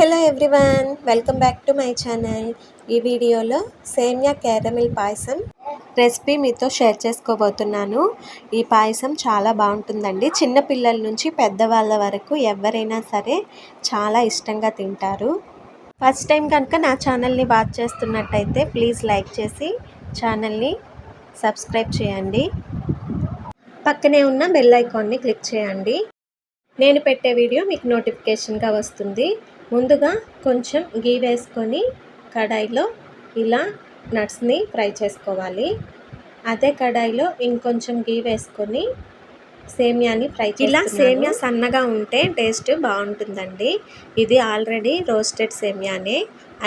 Hello everyone welcome back to my channel ఈ వీడియోలో సేమియా క్యారమిల్ పాయసం రెసిపీ మీతో షేర్ చేసుకోబోతున్నాను. ఈ పాయసం చాలా బాగుంటుందండి. చిన్నపిల్లల నుంచి పెద్దవాళ్ళ వరకు ఎవరైనా సరే చాలా ఇష్టంగా తింటారు. ఫస్ట్ టైం కనుక నా ఛానల్ని వాచ్ చేస్తున్నట్టయితే ప్లీజ్ లైక్ చేసి ఛానల్ని సబ్స్క్రైబ్ చేయండి. పక్కనే ఉన్న బెల్ ఐకాన్ని క్లిక్ చేయండి. నేను పెట్టే వీడియో మీకు నోటిఫికేషన్గా వస్తుంది. ముందుగా కొంచెం గీ వేసుకొని కడాయిలో ఇలా నట్స్ని ఫ్రై చేసుకోవాలి. అదే కడాయిలో ఇంకొంచెం గీ వేసుకొని సేమియాని ఫ్రై ఇలా సేమియా సన్నగా ఉంటే టేస్ట్ బాగుంటుందండి. ఇది ఆల్రెడీ రోస్టెడ్ సేమియానే.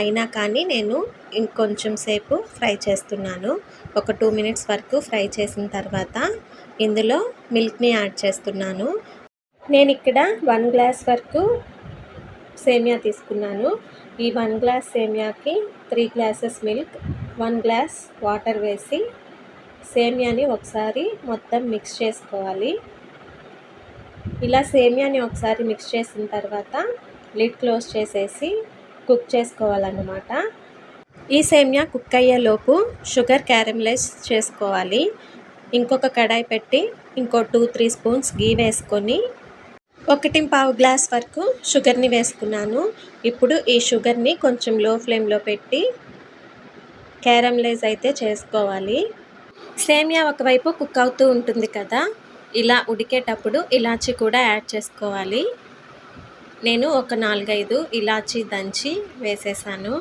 అయినా కానీ నేను ఇంకొంచెం సేపు ఫ్రై చేస్తున్నాను. ఒక టూ మినిట్స్ వరకు ఫ్రై చేసిన తర్వాత ఇందులో మిల్క్ని యాడ్ చేస్తున్నాను. నేను ఇక్కడ వన్ గ్లాస్ వరకు సేమియా తీసుకున్నాను. ఈ one glass సేమియాకి three glasses milk one glass water వేసి సేమియాని ఒకసారి మొత్తం మిక్స్ చేసుకోవాలి. ఇలా సేమియాని ఒకసారి మిక్స్ చేసిన తర్వాత లిడ్ క్లోజ్ చేసేసి కుక్ చేసుకోవాలన్నమాట. ఈ సేమియా కుక్ అయ్యేలోపు షుగర్ క్యారమలైజ్ చేసుకోవాలి. ఇంకొక కడాయి పెట్టి ఇంకో టూ త్రీ స్పూన్స్ గీ వేసుకొని ఒకటి పావు గ్లాస్ వరకు షుగర్ని వేసుకున్నాను. ఇప్పుడు ఈ షుగర్ని కొంచెం లో ఫ్లేమ్లో పెట్టి క్యారమ్లైజ్ అయితే చేసుకోవాలి. సేమియా ఒకవైపు కుక్ అవుతూ ఉంటుంది కదా ఇలా ఉడికేటప్పుడు ఇలాచి కూడా యాడ్ చేసుకోవాలి. నేను ఒక నాలుగైదు ఇలాచి దంచి వేసేసాను.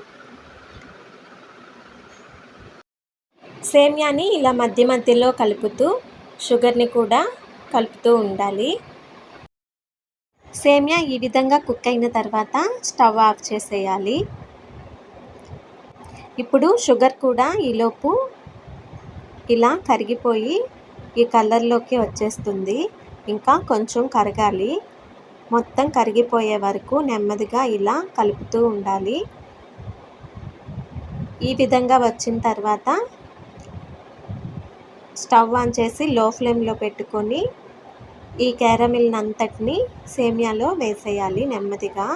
సేమియాని ఇలా మధ్య మధ్యలో కలుపుతూ షుగర్ని కూడా కలుపుతూ ఉండాలి. సేమియా ఈ విధంగా కుక్ అయిన తర్వాత స్టవ్ ఆఫ్ చేసేయాలి. ఇప్పుడు షుగర్ కూడా ఈలోపు ఇలా కరిగిపోయి ఈ కలర్లోకి వచ్చేస్తుంది. ఇంకా కొంచెం కరగాలి. మొత్తం కరిగిపోయే వరకు నెమ్మదిగా ఇలా కలుపుతూ ఉండాలి. ఈ విధంగా వచ్చిన తర్వాత స్టవ్ ఆన్ చేసి లో ఫ్లేమ్లో పెట్టుకొని ఈ క్యారమిల్ అంతటిని సేమియాలో వేసేయాలి నెమ్మదిగా.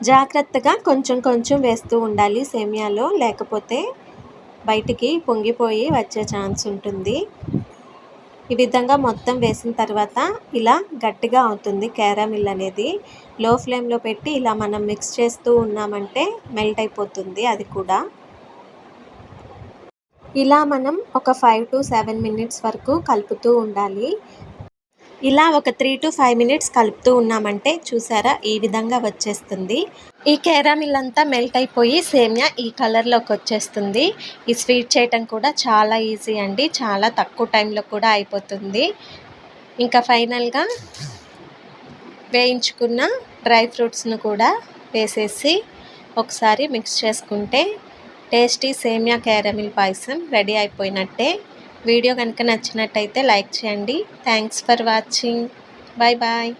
జాగ్రత్తగా కొంచెం కొంచెం వేస్తూ ఉండాలి సేమియాలో లేకపోతే బయటికి పొంగిపోయి వచ్చే ఛాన్స్ ఉంటుంది. ఈ విధంగా మొత్తం వేసిన తర్వాత ఇలా గట్టిగా అవుతుంది క్యారమిల్ అనేది. లో ఫ్లేమ్లో పెట్టి ఇలా మనం మిక్స్ చేస్తూ ఉన్నామంటే మెల్ట్ అయిపోతుంది అది కూడా. ఇలా మనం ఒక ఫైవ్ టు సెవెన్ మినిట్స్ వరకు కలుపుతూ ఉండాలి. ఇలా ఒక త్రీ టు ఫైవ్ మినిట్స్ కలుపుతూ ఉన్నామంటే చూసారా ఈ విధంగా వచ్చేస్తుంది. ఈ కేరామిల్ అంతా మెల్ట్ అయిపోయి సేమ్యా ఈ కలర్లోకి వచ్చేస్తుంది. ఈ స్వీట్ చేయటం కూడా చాలా ఈజీ అండి. చాలా తక్కువ టైంలో కూడా అయిపోతుంది. ఇంకా ఫైనల్గా వేయించుకున్న డ్రై ఫ్రూట్స్ను కూడా వేసేసి ఒకసారి మిక్స్ చేసుకుంటే tasty semiya caramel payasam ready అయిపోయినట్టే. వీడియో కనుక నచ్చినట్టయితే లైక్ చేయండి. Thanks for watching bye bye